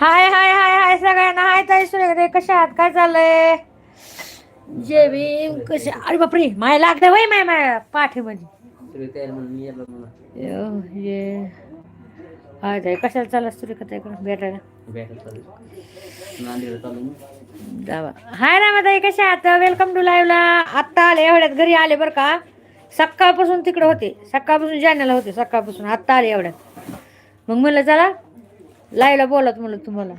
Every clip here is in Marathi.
हाय हाय हाय हाय सगळ्यांना. हाय ताई सुरेख कशा आहात? काय चाललंय? जे भीम कशा अरे बापरे माय लागतं वय माय माय पाठीमध्ये श्रीतेल ये. हाय ताई कशाला चालला सुरेखा ताईकडे भेटायला? भेटत चालू नांदेड चालू मी. कशा आहात? वेलकम टू लाईव्हला आत्ता आले एवढ्यात घरी आले बरं का? सकाळपासून तिकडे होते. सकाळपासून जाण्याला होते सकाळपासून आत्ता आले एवढ्यात. मग म्हणलं चला लाईव्हला बोलत म्हणलं तुम्हाला.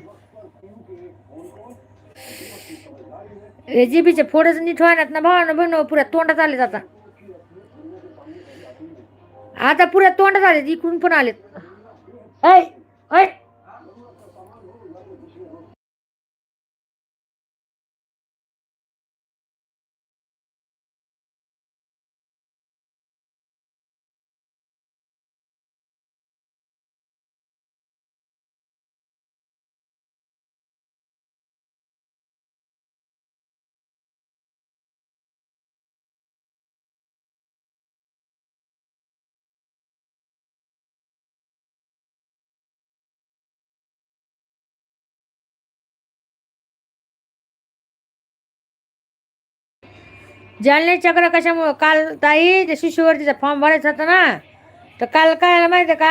हे जिबीचे फोडच नीट व्हायनात ना भावानं बहिण पुऱ्या तोंडात आलेत आता. आता पुऱ्या तोंडात आलेत इकडून पण आलेत. ऐ ऐ. जालने चक्र कशामुळं? काल ताई ते शिष्यवर्तीचा फॉर्म भरायचा होता ना. तर काल काय माहिती का?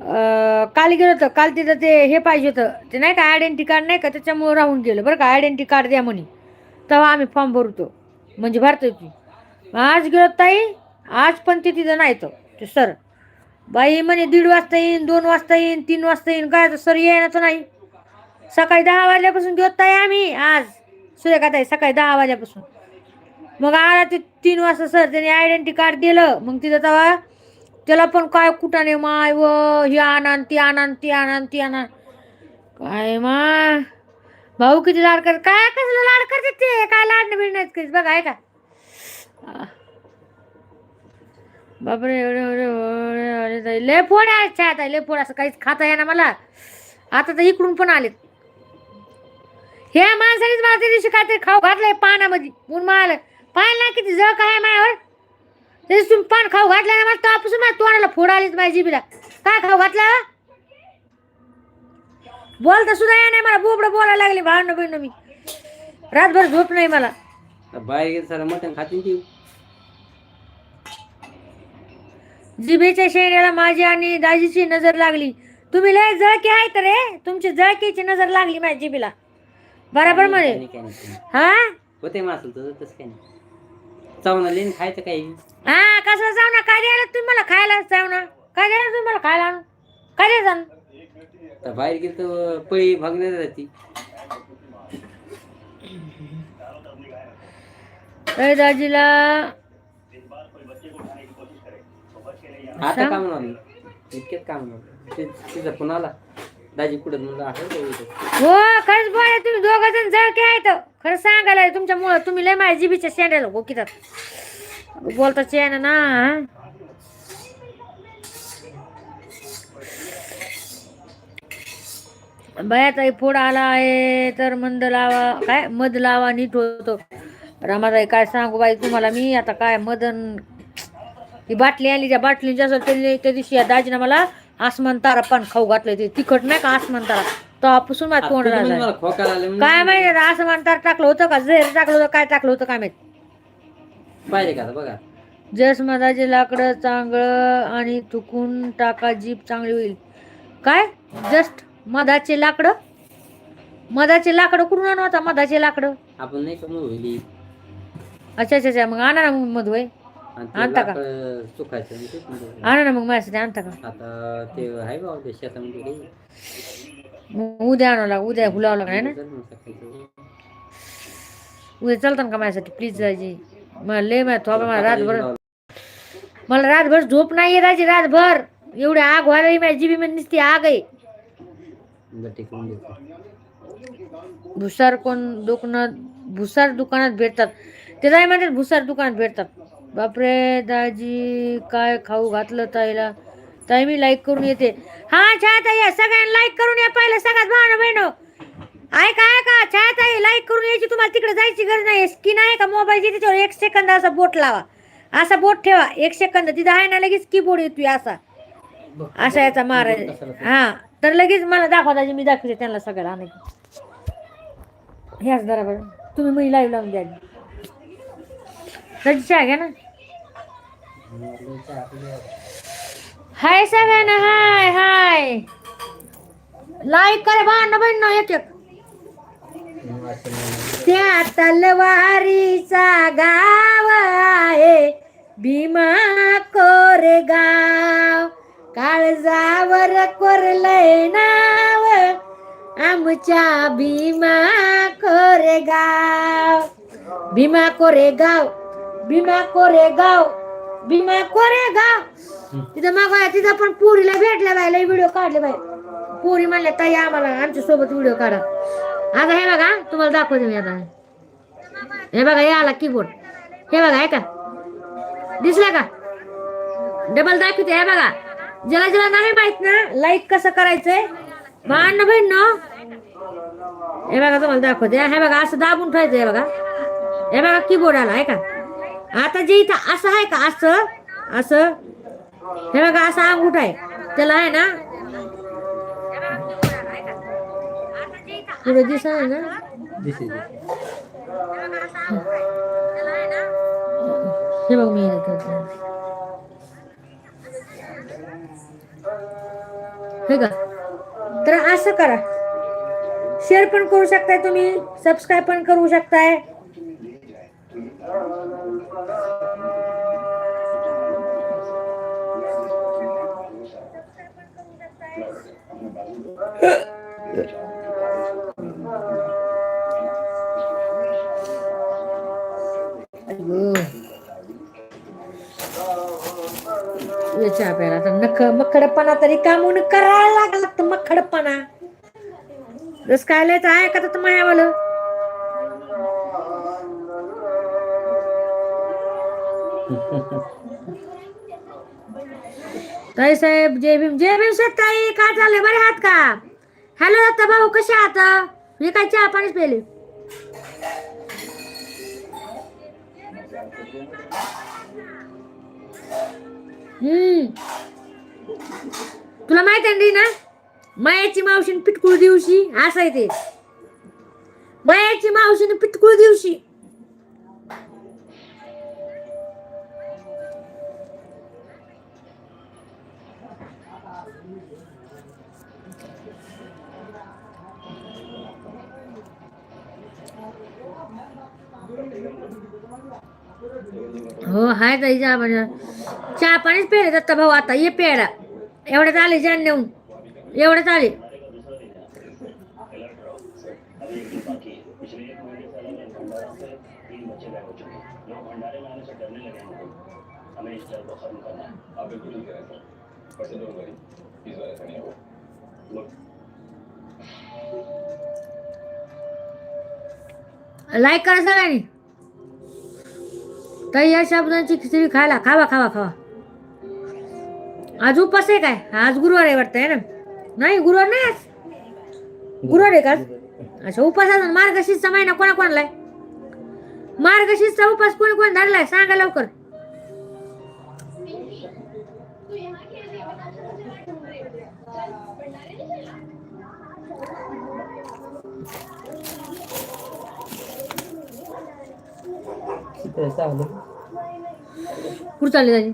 अं, काल गेलो होतं. काल तिथं ते हे पाहिजे होतं. ते नाही का आयडेंटी कार्ड नाही का? त्याच्यामुळं राहून गेलं. बरं का? आयडेंटी कार्ड द्या म्हणे. तेव्हा आम्ही फॉर्म भरतो. म्हणजे भरतो ती आज गेलो ताई. आज पण ते तिथं नाही तो. ते सर बाई म्हणे दीड वाजता येईन दोन वाजता येईन तीन वाजता येईन. काय तर सर येणार नाही. सकाळी दहा वाजल्यापासून देत ताई आम्ही आज. सूर्यकाताई सकाळी दहा वाजेपासून. मग आला ते तीन वाजता सर त्याने आयडेंटी कार्ड दिलं. मग तिथं तेव्हा त्याला पण काय कुठाने माय व हे आणान ती आणान ती आणान ती आणा काय मा भाऊ किती लाड कर काय कसलं लाड करते ते? काय लाड नाही नाहीत कधीच बघा आहे का बापरे एवढे एवढे एवढे ताई. लय फोड आहे छात आहे लय फोड असं काहीच खाता येणार मला. आता तर इकडून पण आलेत. हे माणसानेच मला त्या दिवशी काहीतरी खाऊ घातलंय पानामध्ये. म्हणून मला पाहिलं ना किती जळ काय आहे दिवशी तुम्ही पान खाऊ घातलं ना मला तेव्हापासून माझ्या तोंडाला फोड आलीच माझ्या जिबीला काय खाऊ घातलं बोलता सुद्धा या नाही मला बोबडं बोलायला लागले भावनं बहिण मी. रातभर झोप नाही मला. बाहेर गेलं सारं मटण खातील ती. जिभेच्या शेण्याला माझी आणि दाजीची नजर लागली. तुम्ही लय जळकी आहे तर रे. तुमची जळकीची नजर लागली माझ्या जिबीला बरोबर नाही. हा? होते मासल तसं तसं काही नाही. चावणं लेन खायचं काही. हा कसं जाऊ ना काय द्यायला तुम्ही मला खायला जाऊ ना काय द्यायला तुम्ही मला खायला आणून? काय द्यायचं आणून? तर बाहेर गेलं तर पळी भागण्यात जाती. दाजीला. आता काम नाही इतकेच काम नाही तिचा फोन आला. दाजी कुठं म्हणलं आहे हो खरंच बोला तुम्ही दोघ जण जळके आहेत. खरं सांगायला तुमच्यामुळं तुम्ही लय माझ्या जिबीच्या शेंड्याला गोकितात बोलता चेन ना हा? बयाचाही फोड आला आहे तर मंद लावा काय? मध लावा नीट होतो. रामाताई काय सांगू बाई तुम्हाला मी? आता काय मदन ही बाटली आली त्या बाटलीच्या असं त्या दिवशी या दाजीनं मला आसमान तारा पान खाऊ घातलं ते. तिखट नाही का आसमान तारा तेव्हापासून माझ्या खोकायला आले म्हणून काय माहिती आता आसमान तार टाकलं होतं का? झेर टाकलं होतं काय टाकलं होतं काय माहीत? पाहिजे का आता बघा. जस मधाचे लाकडं चांगलं आणि तुकून टाका जीप चांगली होईल. काय? जस्ट मधाचे लाकडं? मधाचे लाकडं कुठून आणू आता मधाचे लाकडं? आपण नाही कमी होईल? अच्छा अच्छा अच्छा. मग आणा ना मग मधुबाई आणि ते आणता का? लाकडं सुकायचं आणि तेच म्हणजे. आणा ना मग माझ्यासाठी आणता का आता ते आहे बाबा ते शेतामध्ये काही. मग उद्या आणावं लाग उद्या हुलावं लागणार आहे ना चल मग सकाळचं. उद्या चालतं का माझ्यासाठी प्लीज जायची मला लय माहीत मला रातभर मला रातभर झोप नाही येत राजी रातभर एवढी आग व्हायला माझ्या जीबी मध्ये नुसती आग आहे बरं, ठीक आहे, देतो. भुसार कोण दुकानात भुसार दुकानात भेटतात ते जाय म्हणतात भुसार दुकानात भेटतात बापरे दाजी काय खाऊ घातलं ताईला? ताई मी लाईक करून येते. हा छाया ताई या सगळ्यांना लाईक करून या पाहिलं सगळ्यात भावना बहिणो. ऐका ऐका छाया ताई लाईक करून यायची तुम्हाला तिकडे जायची गरज नाही. स्किन आहे का मोबाईलची त्याच्यावर एक सेकंद असा बोट लावा. असा बोट ठेवा. एक सेकंद तिथं आहे ना लगेच कीबोर्ड येतोय असा. असा याचा महाराज हा तर लगेच मला दाखवा दाजी मी दाखवते त्यांना सगळ्याला आणि ह्याच बरोबर तुम्ही मी लाईव्ह लावून द्या. दाजी चहा घ्या ना. हाय सगळ्यांना हाय हाय. लाईक करा भांडण बहिण एक एक. त्या तलवारीचा गाव आहे. भीमा कोरेगाव काळजावर कोरलय नाव. आमच्या भीमा कोरेगाव भीमा कोरेगाव भीमा कोरेगाव भीमा कोरेगाव तिथं मग तिथं पण पुरीला भेटल्या बायला व्हिडिओ काढले बाय पुरी म्हणल्या ताई आम्हाला आमच्यासोबत व्हिडिओ काढा. आता हे बघा तुम्हाला दाखवते मी आता. हे बघा हे आला कीबोर्ड हे बघा हे का? दिसला का? डबल दाखवते हे बघा. ज्याला ज्याला नाही माहीत ना लाईक कसं करायचंय? भांड बहीण हे बघा तुम्हाला दाखवते. हे बघा असं दाबून ठेवायचं हे बघा. हे बघा कीबोर्ड आला आहे का? आता जे इथं असं आहे का असं? असं? हे बघा असं अंगूठ आहे. त्याला आहे ना? पुढे दिसा ना? दिसेल हे बघ मी. हे का तर असं करा. शेअर पण करू शकताय तुम्ही. सबस्क्राईब पण करू शकताय. याच्या चहा नख मखडपणा तरी कामून करायला लागला तर मखडपणा. जस काय लिहायचं आहे का तर मायावालं. ताई साहेब जय भीम जय भीम साहेब ताई काय चाललंय? बरे आहात का? हॅलो दत्ता भाऊ कसे आता मी काय चहा पाणीच पेले हम्म. तुला माहीत आहे ना मायाची मावशीन पिटकुळ दिवशी असं आहे ते. मायाची मावशीने पिटकुळ दिवशी. हो हाय ताई चहा पाणी. चहा पाणीच पेले दत्ता भाऊ आता? ये पेडा एवढ्यात आले जाण नेऊन. एवढ्यात आले. लाईक करा सगळ्यांनी. ताई या शाबुदाची खिचडी खायला खावा खावा खावा. आज उपास आहे काय? आज गुरुवार आहे वाटतं आहे ना? नाही गुरुवार नाही आज. गुरुवार आहे का अच्छा उपास आहे ना. मार्गशीर्षचा महिना कोणा कोणाला आहे? मार्गशीर्षचा उपास कोणी कोण धरलाय सांगा लवकर. चित्र कुठं चालले दाजी?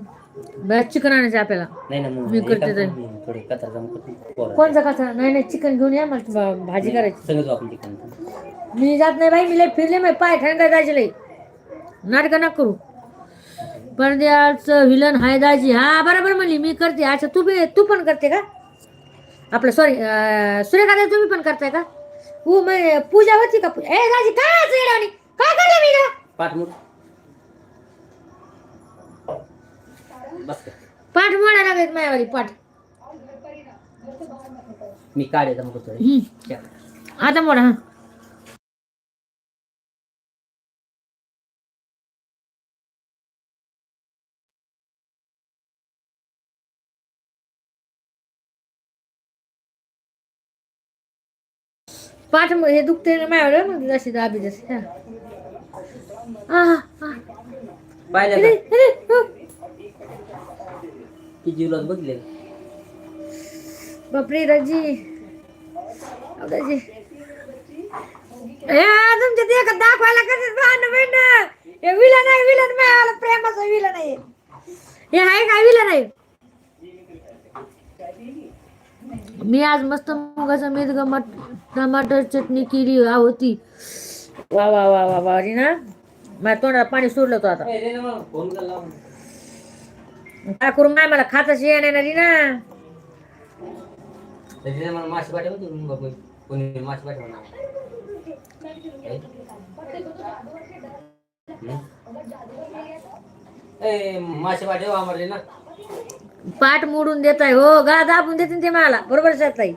बरं चिकन आणायचं आपल्याला. नाही ना मग मी करते एका-. थोडे जमा कोणचा कसा नाही नाही चिकन घेऊन या मला भा- भाजी करायची. सगळं जाऊ आपण चिकन मी जात नाही बाई मी लय फिरले मी पाय ठणका जायचे लय नाटक नका करू. पडद्याचं विलन हाय दाजी. हा बरोबर म्हणली मी करते. अच्छा तू बी तू पण करते का? आपलं सॉरी सूर्यकांत तुम्ही पण करताय का? हो मग पूजा होती का? ए दाजी काय? काय करलं मी ना मोड बस कर. पाठ मोडा लागत मायावाली पाठ. मी काढायचा मग थोडे. आता मोडा हा. पाठ हे दुखते ना माझ्यावर मग जशी दाबी जशी हा. हो. की जीवलाच बघले? बापरे राजी. तुमच्या ते का दाखवायला कसं भांडण हे विलन आहे विलन प्रेमाचं हे आहे काय विलन आहे? मी आज मस्त मुगाचा मीठ गमट टमाटर चटणी केली होती. वा वा वा वा वा ना माझ्या तोंडाला पाणी सोडलं होतं आता. मला. काय करून नाही मला खाताच येणार नाही ना त्याच्याने मला मासे पाठव होती मग बघ, कोणी मासे पाठव ना ए? मासे पाठव आम्हाला ना पाठ मोडून देत आहे हो गळा दाबून देते ते मला. बरोबर जात आहे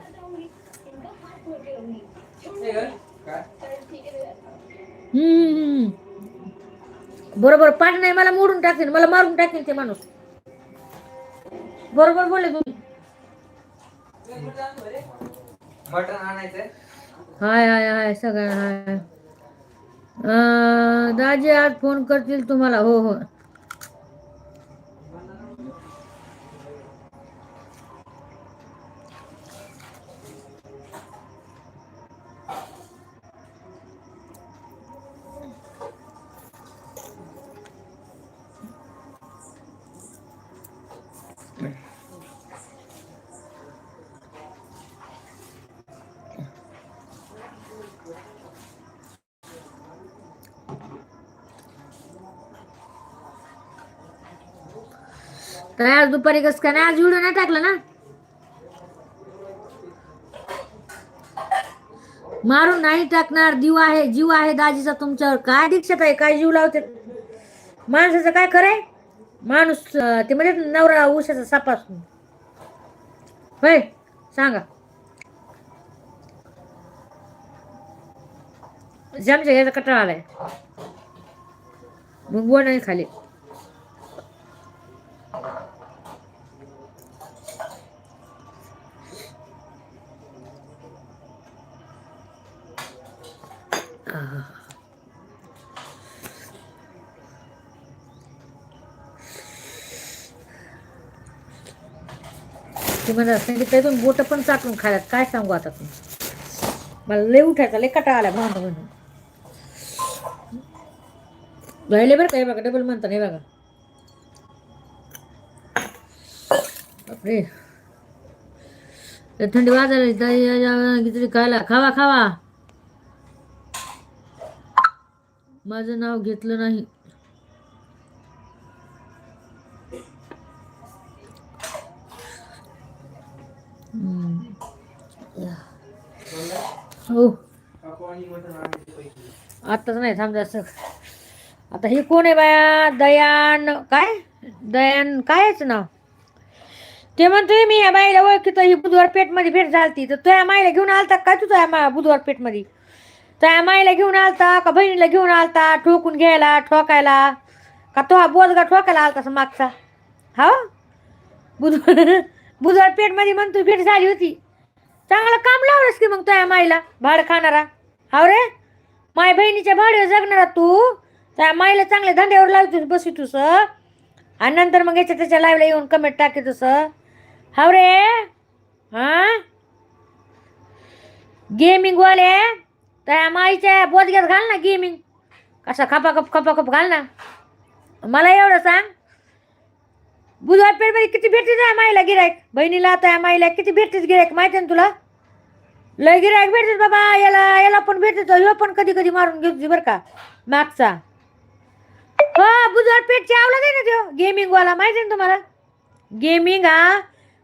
हम्म. बरोबर पाठ नाही मला मोडून टाकेल मला मारून टाकेल ते माणूस. बरोबर बोलले तुम्ही. मटण हाय हाय हाय सगळं हाय. दाजी आज फोन करतील तुम्हाला. हो हो. आज दुपारी कस काय नाही? आज व्हिडिओ नाही टाकला ना? मारून नाही टाकणार. जीव आहे जीव आहे दाजीचा तुमच्यावर. काय दीक्षित आहे? काय जीव लावते? माणसाचं काय खरंय माणूस ते म्हणजे नवरा उशाचा सापासून होय सांगा. जमच्या घ्यायचा कटाळा आलाय. मग बोल नाही खाली. ते मला सांगितलं तुम्ही बोट पण चाटून खायला काय सांगू आता तुम्ही? मला लय उठायचा लय कटा आला भांड म्हणून. राहिले बरं का हे बघा डबल म्हणता नाही बघा. बापरे. थंडी वाजायला खायला. खावा खावा. माझं नाव घेतलं नाही. हो. आताच नाही थांब जास्त. आता ही कोण आहे बाया? दयान. काय? दयान कायच नाव? ते म्हणतोय मी या बाईला ओळखीतो ही बुधवार पेठमध्ये भेट झालती. तर तुझ्या माईला घेऊन आलता काय तुझ्या मा बुधवार पेठमध्ये? तुझ्या माईला घेऊन आलता का बहिणीला घेऊन आलता ठोकून घ्यायला ठोकायला? का तो हा बोजगा ठोकायला आलता असं मागचा? हो? हा? बुधवार बुधवार पेठमध्ये म्हणतो भेट झाली होती. चांगलं काम लावलंस की मग तुझ्या माईला भाडं खाणारा. हाव रे? माय बहिणीच्या भाडीवर जगणारा तू. त्या माईला चांगल्या धंद्यावर लावतोस तुस आणि नंतर मग याच्या त्याच्या लाईव्हला येऊन कमेंट टाकतोस हाव हो रे? हा? गेमिंगवाले त्या माईच्या बोधग्यात घाल ना गेमिंग कसा खपाखप खपाखप घाल ना. मला एवढं सांग. बुधवार पेठमध्ये किती भेटते त्या माईला गिरायक बहिणीला त्या माईला किती भेटतेच गिरायक माहिती ना तुला? लय गिरायक भेटतेच बाबा. याला याला पण भेटतो ह्यो पण कधी कधी मारून घेतो बरं का. मागचा. हो बुधवार पेठची आवलाद आहे ना तो गेमिंगवाला माहिती आहे ना तुम्हाला? गेमिंग हा.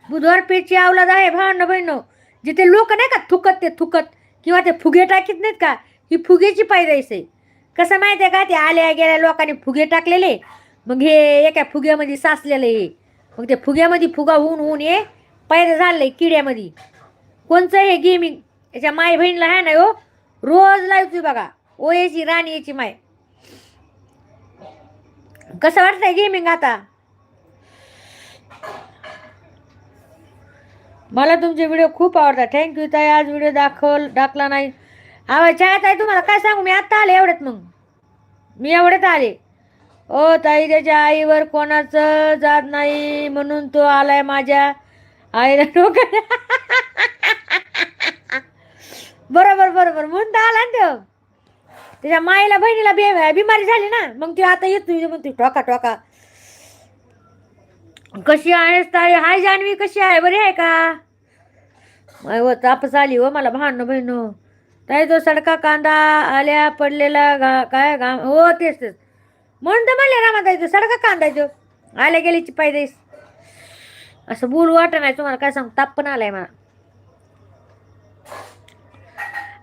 बुधवार पेठची आवलाद आहे भावना बहिण. जिथे लोक नाही का थुकत ते थुकत. किंवा ते फुगे टाकीत नाहीत का? ही फुगेची पायदाईस आहे. कसं माहिती आहे का? ते आल्या गेल्या लोकांनी फुगे टाकलेले. मग हे एका फुग्यामध्ये साचलेलं आहे. मग ते फुग्यामध्ये फुगा होऊन होऊन हे पैदा आहे किड्यामध्ये. कोणचं हे गेमिंग याच्या माय बहिणीला आहे ना हो? रोज लावतोय बघा. ओ याची राणी याची माय. कसं वाटतंय गेमिंग आता? मला तुमचे व्हिडिओ खूप आवडतात. थँक्यू ताई. आज व्हिडिओ दाखल टाकला नाही. आवाज छायात ताई तुम्हाला काय सांगू? मी आत्ता आले एवढ्यात मग. मी एवढ्यात आले. ओ ताई त्याच्या आईवर कोणाचं जात नाही म्हणून तो आलाय माझ्या आईला डोकं बरोबर बरोबर. म्हणून तर आला ना त्याच्या माईला बहिणीला बिमारी झाली ना. मग ती आता येत तुझी म्हणते टोका टोका. कशी आहेस ताई? हाय जान्हवी कशी आहे? बरी आहे का? माय व तापस आली हो मला भांडणं बहिणं ताई तो सडका कांदा आल्या पडलेला घा काय घाम हो तेच तेच. म्हणून तर म्हणले रामा ताई तो सडका कांदा तो. आल्या गेलीची पायदेस असं बोल वाट नाही तुम्हाला काय सांग ताप पण आलाय मला.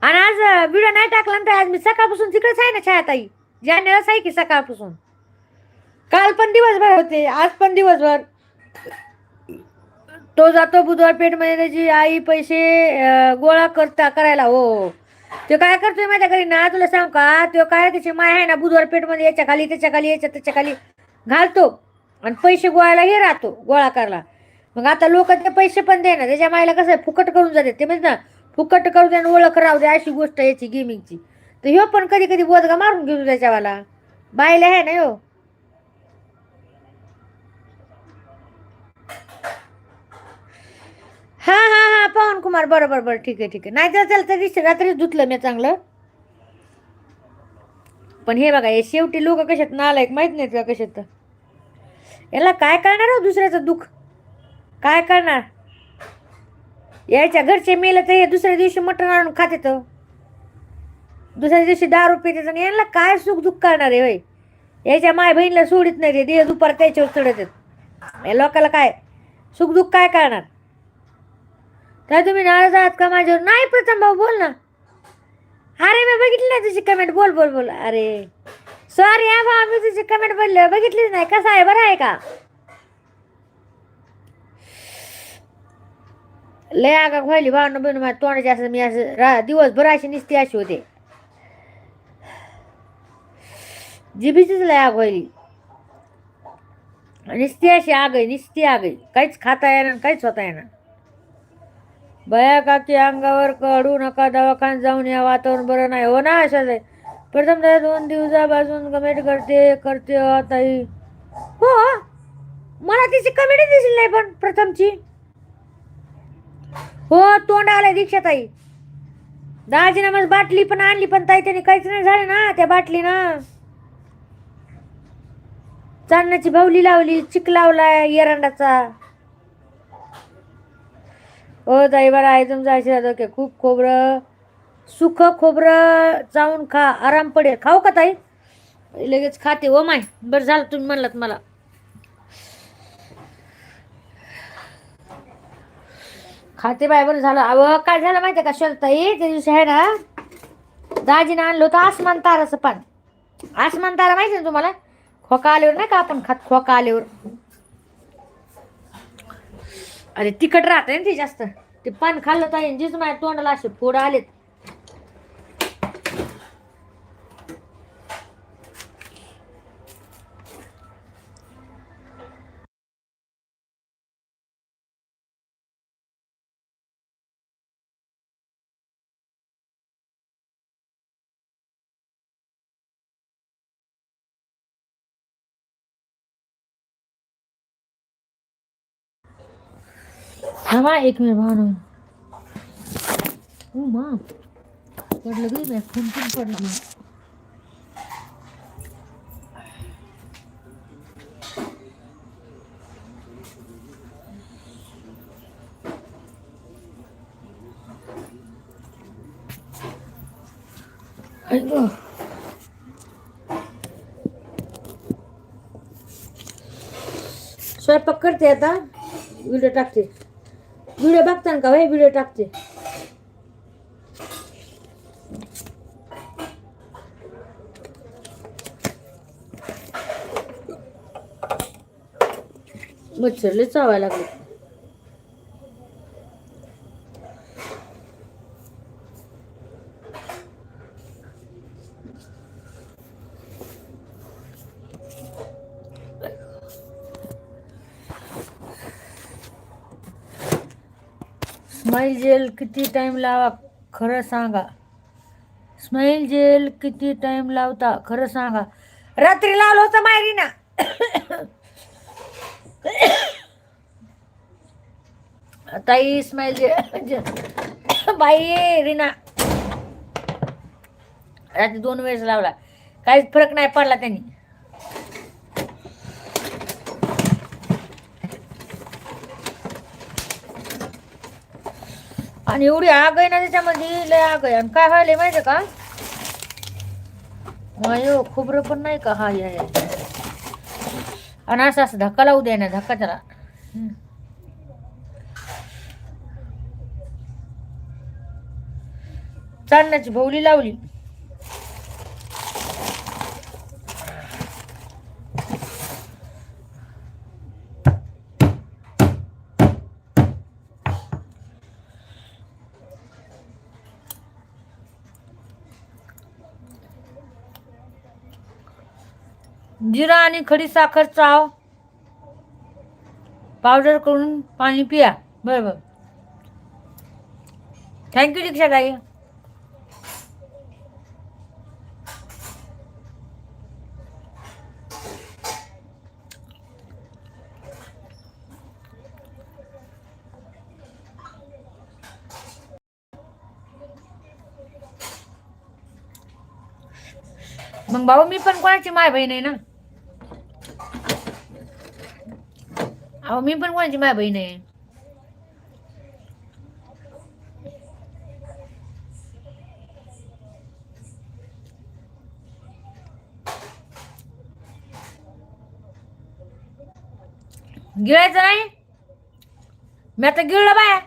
आणि आज व्हिडिओ नाही टाकला ना तर आज मी सकाळपासून तिकडेच आहे ना छायाताई जानेलाच आहे की सकाळपासून. काल पण दिवसभर होते आज पण दिवसभर. तो जातो बुधवार पेठमध्ये त्याची आई पैसे गोळा करता करायला हो. तो काय करतोय माझ्या घरी ना तुला सांग का? तो काय त्याची माय आहे ना बुधवार पेठमध्ये याच्या खाली त्याच्याखाली याच्या त्याच्याखाली घालतो आणि पैसे गोळायला हे राहतो गोळा करायला. मग आता लोक ते पैसे पण दे ना त्याच्या मायला कसं फुकट करून जाते ते म्हणजे ना? फुकट करू दे आणि ओळख राहू दे अशी गोष्ट याची गेमिंगची तर ह्यो पण कधी कधी बोधगा मारून घेतो त्याच्यावाला. बायला आहे ना हो हा हा हा पवन कुमार बरोबर बरं ठीक आहे ठीक आहे. नाही तर चालतं तरी रात्रीच धुतलं मी चांगलं. पण हे बघा हे शेवटी लोक कशात नालायक माहीत नाहीत का कशात याला काय करणार हो दुसऱ्याचं दुःख? काय करणार? यायच्या घरचे मेलं तर हे दुसऱ्या दिवशी मटण आणून खाते तर. दुसऱ्या दिवशी दारू पिते आणि यांना काय सुख दुःख करणार आहे होय? याच्या माय बहिणीला सोडित नाही ते दुपार त्याच्यावर चढत आहेत. या लोकाला काय? सुख दुःख काय करणार? काय तुम्ही नाराज आहात का माझ्यावर? नाही प्रथम भाऊ बोल ना. अरे मी बघितली नाही तुझी कमेंट बोल बोल बोल. अरे सॉरी हा भाऊ मी तुझी कमेंट बोलले बघितलीच नाही. कसं आहे? बरं आहे का? लय आगा व्हायली भावना बहिण माझ्या तोंडाची. असं मी असं रा दिवसभर अशी निसती अशी होते. जिबीचीच लय आग व्हायली. निसती अशी आग आहे निसती आग आहे काहीच खाता येणार काहीच होता येणार. बया काकी अंगावर काढू नका दवाखान्यात जाऊन या वातावरण बरं नाही. हो ना अशाच आहे प्रथम त्या दोन दिवसापासून कमेंट करते करते हो ताई. हो, हो. मला तिची कमेंट दिसली नाही पण प्रथमची. हो तोंड आलंय दीक्षा ताई दहाची नमस बाटली पण आणली पण ताई त्याने काहीच नाही झालं ना त्या बाटली ना चांदण्याची भावली लावली चिक लावलाय एरंडाचा अ ताई आहे तुमचा आशीर्वाद. ओके खूप खोबरं सुख खोबरं चावून खा आराम पडेल. खाऊ का ताई? लगेच खाते ओ माय. बरं झालं तुम्ही म्हणलात मला. खाते बाय बरं झालं. अहो काय झालं माहिती आहे का शलताई त्या दिवशी आहे ना दाजीनं आणलं होतं आसमान ताराचं पान. आसमान तारा माहिती ना तुम्हाला? खोका आल्यावर नाही का आपण खात खोका आल्यावर? अरे तिखट राहते ना ते जास्त. ते पान खाल्लं तर जीच माझ्या तोंडाला असे फोड आलेत. थांबा एक मिनिट भावना ओ मा पडलं गे मी खून खून पडलं मग ऐक स्वयंपाक करते आता व्हिडिओ टाकते व्हिडिओ बघताना का? भाई व्हिडिओ टाकते. मच्छरले चावायला लागले स्माईल जेल किती टाईम लावा खरं सांगा. स्माईल जेल किती टाईम लावता खरं सांगा. रात्री लावलं होतं मायरी ना ताई स्माईल जेल म्हणजे बाई रीना. रात्री दोन वेळेस लावला. काहीच फरक नाही पडला त्यांनी. आणि एवढी आग आहे ना त्याच्यामध्ये लय आग आहे. आणि काय व्हायला माहिती का? मायो खोबरं पण नाही का? हा या आणि असं असं धक्का लावू दे ना धक्का त्याला चांदण्याची भोवली लावली. जिरा आणि खडी साखर चाव. पावडर करून पाणी पिया. बरोबर थँक्यू दीक्षा ताई. मग भाऊ मी पण कोणाची माय बहीण आहे ना? अहो मी पण कोणाची माय बहीण आहे गिळायचं नाही मी आता गिळलं बाया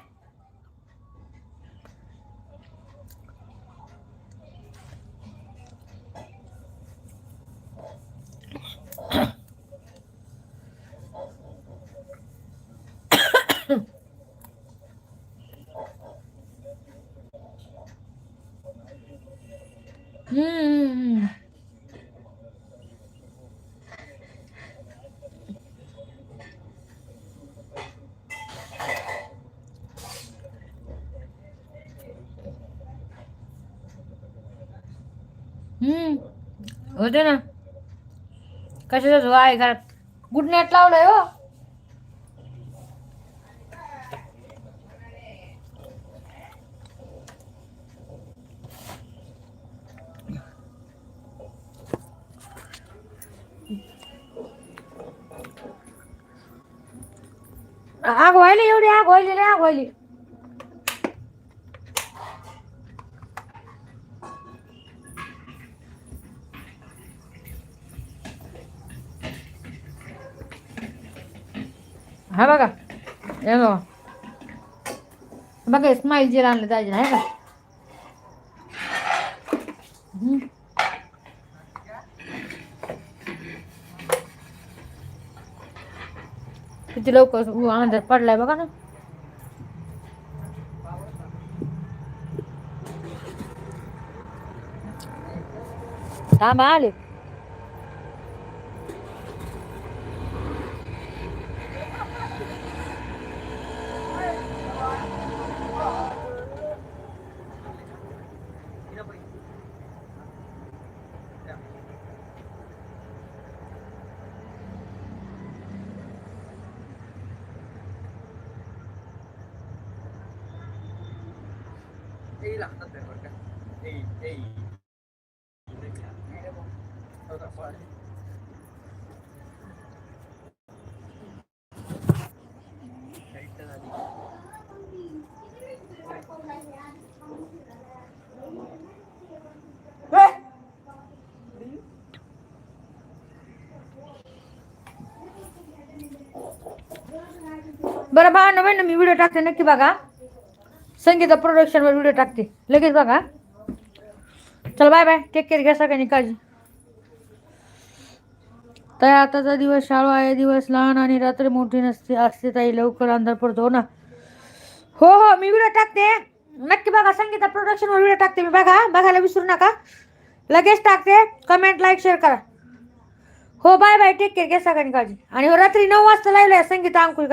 हम्म हम्म होते ना कशाचा झो आहे घरात गुड नाईट लावलंय हो आग व्हायली एवढी आग व्हायली नाही आग व्हायली हा बघा. हे बघा. बघा स्माईल जीर आणलं दाजीला आहे का किती लवकर उ- अंदाज पडलाय बघा ना. थांबा आले. बरं बघा ना ना मी व्हिडिओ टाकते, नक्की बघा. संगीता प्रोडक्शनवर व्हिडिओ टाकते. लगेच बघा. चल बाय बाय टेक केअर घ्या सगळ्यांनी काळजी. ताई, आताचा दिवस शाळा आहे, दिवस लहान आणि रात्र मोठी नसते, असते ताई, लवकर अंधार पडतो, हो ना? हो हो, मी व्हिडिओ टाकते. नक्की बघा, संगीता प्रोडक्शनवर व्हिडिओ टाकते मी. बघा, बघायला विसरू नका. लगेच टाकते. कमेंट लाईक शेअर करा. हो बाय बाय टेक केअर घ्या सगळ्यांनी काळजी. आणि हो रात्री नऊ वाजता लाईव्ह आहे संगीता अंकुश